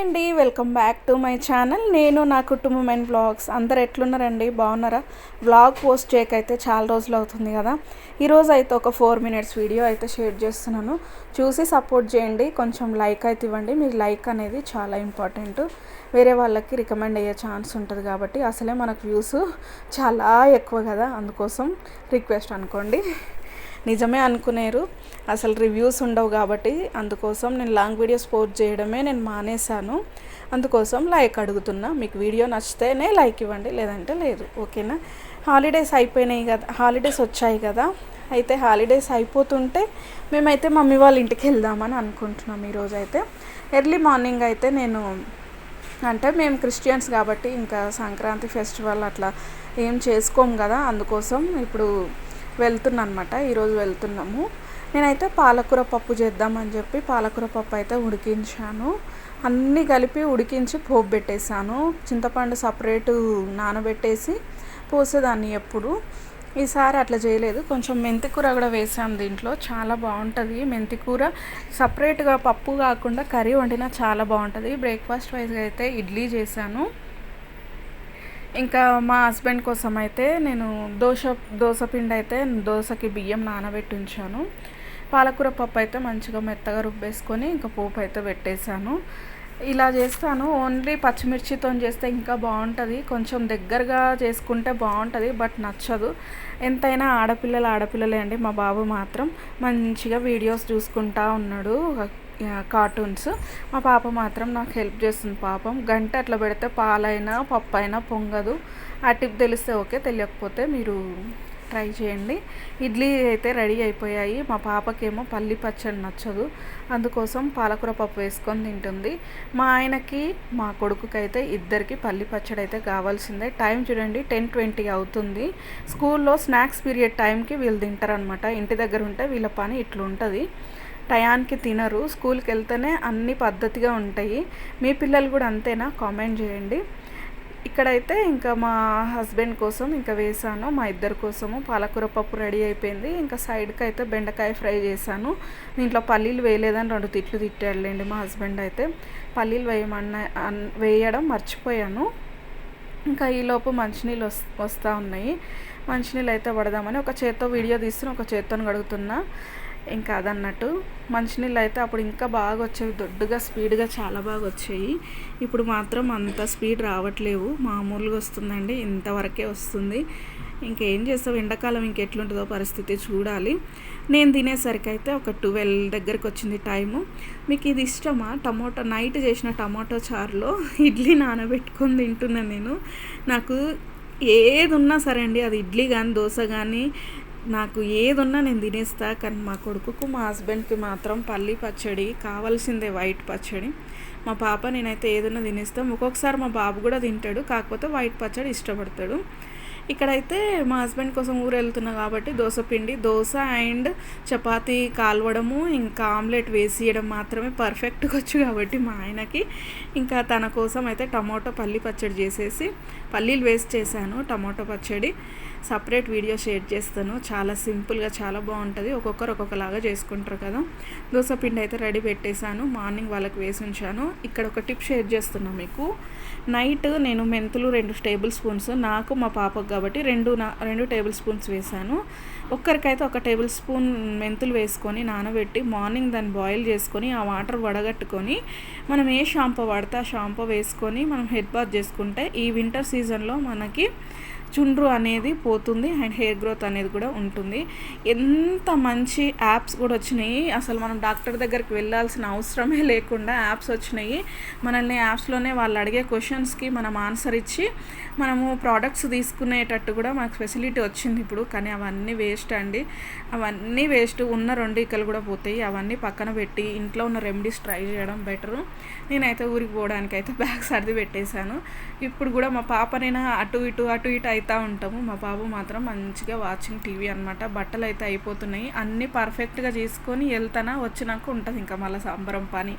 అండి welcome back to my channel. నేను నా కుటుంబం అండ్ బ్లాగ్స్. అందరు ఎట్లున్నారండి? బాగున్నారా? బ్లాగ్ పోస్ట్ చేయకైతే చాలా రోజులు అవుతుంది కదా. ఈరోజు అయితే ఒక ఫోర్ మినిట్స్ వీడియో అయితే షేర్ చేస్తున్నాను. చూసి సపోర్ట్ చేయండి. కొంచెం లైక్ అయితే ఇవ్వండి. మీ లైక్ అనేది చాలా ఇంపార్టెంట్. వేరే వాళ్ళకి రికమెండ్ అయ్యే ఛాన్స్ ఉంటుంది కాబట్టి అసలే మనకు వ్యూస్ చాలా ఎక్కువ కదా. అందుకోసం రిక్వెస్ట్ అనుకోండి. నిజమే అనుకునేరు. అసలు రివ్యూస్ ఉండవు కాబట్టి అందుకోసం నేను లాంగ్ వీడియోస్ పోస్ట్ చేయడమే నేను మానేశాను. అందుకోసం లైక్ అడుగుతున్నా. మీకు వీడియో నచ్చితేనే లైక్ ఇవ్వండి లేదంటే లేదు. ఓకేనా? హాలిడేస్ అయిపోయినాయి కదా హాలిడేస్ వచ్చాయి కదా. అయితే హాలిడేస్ అయిపోతుంటే మేమైతే మమ్మీ వాళ్ళ ఇంటికి వెళ్దామని అనుకుంటున్నాం ఈరోజు అయితే ఎర్లీ మార్నింగ్ అయితే నేను అంటే మేము క్రిస్టియన్స్ కాబట్టి ఇంకా సంక్రాంతి ఫెస్టివల్ అట్లా ఏం చేసుకోము కదా. అందుకోసం ఇప్పుడు వెళ్తున్నా అనమాట ఈరోజు వెళ్తున్నాము. నేనైతే పాలకూర పప్పు చేద్దామని చెప్పి పాలకూర పప్పు అయితే ఉడికించాను. అన్నీ కలిపి ఉడికించి పోపు పెట్టేశాను. చింతపండు సపరేటు నానబెట్టేసి పోసేదాన్ని ఎప్పుడు. ఈసారి అట్లా చేయలేదు. కొంచెం మెంతి కూర కూడా వేసాం దీంట్లో. చాలా బాగుంటుంది. మెంతి కూర సపరేట్గా పప్పు కాకుండా కర్రీ వండినా చాలా బాగుంటుంది. బ్రేక్ఫాస్ట్ వైజ్గా అయితే ఇడ్లీ చేశాను. ఇంకా మా హస్బెండ్ కోసం అయితే నేను దోశ దోశ పిండి అయితే దోశకి బియ్యం నానబెట్టి ఉంచాను పాలకూర పప్పు అయితే మంచిగా మెత్తగా రుబ్బేసుకొని ఇంకా పోపు అయితే పెట్టేశాను. ఇలా చేస్తాను. ఓన్లీ పచ్చిమిర్చితో చేస్తే ఇంకా బాగుంటుంది. కొంచెం దగ్గరగా చేసుకుంటే బాగుంటుంది బట్ నచ్చదు. ఎంతైనా ఆడపిల్లలు ఆడపిల్లలే అండి మా బాబు మాత్రం. మంచిగా వీడియోస్ చూసుకుంటా ఉన్నాడు. కార్టూన్స్ మా పాప మాత్రం నాకు హెల్ప్ చేస్తుంది పాపం. గంట అట్లా పెడితే పాలైనా పప్పు అయినా పొంగదు. ఆ టిప్ తెలిస్తే ఓకే తెలియకపోతే మీరు ట్రై చేయండి. ఇడ్లీ అయితే రెడీ అయిపోయాయి. మా పాపకేమో పల్లి పచ్చడి నచ్చదు. అందుకోసం పాలకూర పప్పు వేసుకొని తింటుంది. మా ఆయనకి మా కొడుకుకి అయితే ఇద్దరికి పల్లి పచ్చడి అయితే కావాల్సిందే. టైం చూడండి టెన్ ట్వంటీ అవుతుంది. స్కూల్లో స్నాక్స్ పీరియడ్ టైంకి వీళ్ళు తింటారనమాట ఇంటి దగ్గర ఉంటే వీళ్ళ పని ఇట్లుంటుంది. టయానికి తినరు. స్కూల్కి వెళ్తేనే అన్ని పద్ధతిగా ఉంటాయి. మీ పిల్లలు కూడా అంతేనా? కామెంట్ చేయండి. ఇక్కడైతే ఇంకా మా హస్బెండ్ కోసం ఇంకా వేసాను. మా ఇద్దరి కోసము పాలకూర పప్పు రెడీ అయిపోయింది. ఇంకా సైడ్కి అయితే బెండకాయ ఫ్రై చేశాను. దీంట్లో పల్లీలు వేయలేదని రెండు తిట్లు తిట్టాడులేండి మా హస్బెండ్ అయితే. పల్లీలు వేయమన్న వేయడం మర్చిపోయాను. ఇంకా ఈలోపు మంచినీళ్ళు వస్తూ ఉన్నాయి. మంచినీళ్ళు అయితే పడదామని ఒక చేత్తో వీడియో తీస్తున్నా ఒక చేత్తో కడుగుతున్నా. ఇంకా అదన్నట్టు మంచినీళ్ళు అయితే అప్పుడు ఇంకా బాగా వచ్చేవి దొడ్డుగా స్పీడ్గా చాలా బాగా వచ్చాయి ఇప్పుడు మాత్రం అంత స్పీడ్ రావట్లేవు. మామూలుగా వస్తుందండి. ఇంతవరకే వస్తుంది. ఇంకేం చేస్తావు? ఎండాకాలం ఇంకెట్లుంటుందో పరిస్థితి చూడాలి. నేను తినేసరికి అయితే ఒక ట్వెల్వ్ దగ్గరికి వచ్చింది టైము. మీకు ఇది ఇష్టమా? టమోటా నైట్ చేసిన టమాటో చారులో ఇడ్లీ నానబెట్టుకొని తింటున్నాను నేను. నాకు ఏది ఉన్నా సరే అండి అది ఇడ్లీ కానీ దోశ కానీ నాకు ఏదున్నా నేను తినేస్తా కానీ మా కొడుకుకు మా హస్బెండ్కి మాత్రం పల్లి పచ్చడి కావాల్సిందే వైట్ పచ్చడి. మా పాప నేనైతే ఏదన్నా తినేస్తాం. ఒక్కొక్కసారి మా బాబు కూడా తింటాడు కాకపోతే వైట్ పచ్చడి ఇష్టపడతాడు. ఇక్కడైతే మా హస్బెండ్ కోసం ఊరు వెళ్తున్నా కాబట్టి దోశ పిండి దోశ అండ్ చపాతీ కాలవడము ఇంకా ఆమ్లెట్ వేసియడం మాత్రమే పర్ఫెక్ట్గా వచ్చు కాబట్టి మా ఆయనకి. ఇంకా తన కోసం అయితే టమాటో పల్లి పచ్చడి చేసేసి పల్లీలు వేస్ట్ చేశాను టమాటో పచ్చడి. సపరేట్ వీడియో షేర్ చేస్తాను. చాలా సింపుల్గా చాలా బాగుంటుంది. ఒక్కొక్కరు ఒక్కొక్కలాగా చేసుకుంటారు కదా. దోశ పిండి అయితే రెడీ పెట్టేశాను. మార్నింగ్ వాళ్ళకి వేసి ఉంచాను. ఇక్కడ ఒక టిప్ షేర్ చేస్తున్నా మీకు. నైట్ నేను మెంతులు రెండు టేబుల్ స్పూన్స్ నాకు మా పాపకు కాబట్టి రెండు నా రెండు టేబుల్ స్పూన్స్ వేసాను ఒక్కరికైతే ఒక టేబుల్ స్పూన్ మెంతులు వేసుకొని నానబెట్టి మార్నింగ్ దాన్ని బాయిల్ చేసుకొని ఆ వాటర్ వడగట్టుకొని మనం ఏ షాంపూ వాడితే ఆ షాంపూ వేసుకొని మనం హెడ్ బాత్ చేసుకుంటే ఈ వింటర్ సీజన్లో మనకి చుండ్రు అనేది పోతుంది అండ్ హెయిర్ గ్రోత్ అనేది కూడా ఉంటుంది. ఎంత మంచి యాప్స్ కూడా వచ్చినాయి. అసలు మనం డాక్టర్ దగ్గరికి వెళ్ళాల్సిన అవసరమే లేకుండా యాప్స్ వచ్చినాయి. మనల్ని యాప్స్లోనే వాళ్ళు అడిగే క్వశ్చన్స్కి మనం ఆన్సర్ ఇచ్చి మనము ప్రోడక్ట్స్ తీసుకునేటట్టు కూడా మనకు ఫెసిలిటీ వచ్చింది ఇప్పుడు. కానీ అవన్నీ వేస్ట్ అండి. అవన్నీ వేస్ట్. ఉన్న రెండు ఇకలు కూడా పోతాయి. అవన్నీ పక్కన పెట్టి ఇంట్లో ఉన్న రెమెడీస్ ట్రై చేయడం బెటరు. నేనైతే ఊరికి పోవడానికి అయితే బ్యాగ్ సర్ది పెట్టేశాను. ఇప్పుడు కూడా మా పాపనైనా అటు ఇటు అటు ఇటు అవుతూ ఉంటాము. మా బాబు మాత్రం మంచిగా వాచింగ్ టీవీ అనమాట బట్టలు అయితే అయిపోతున్నాయి. అన్నీ పర్ఫెక్ట్గా చేసుకొని వెళ్తానా వచ్చినాక ఉంటుంది ఇంకా మళ్ళీ సంబరం పని.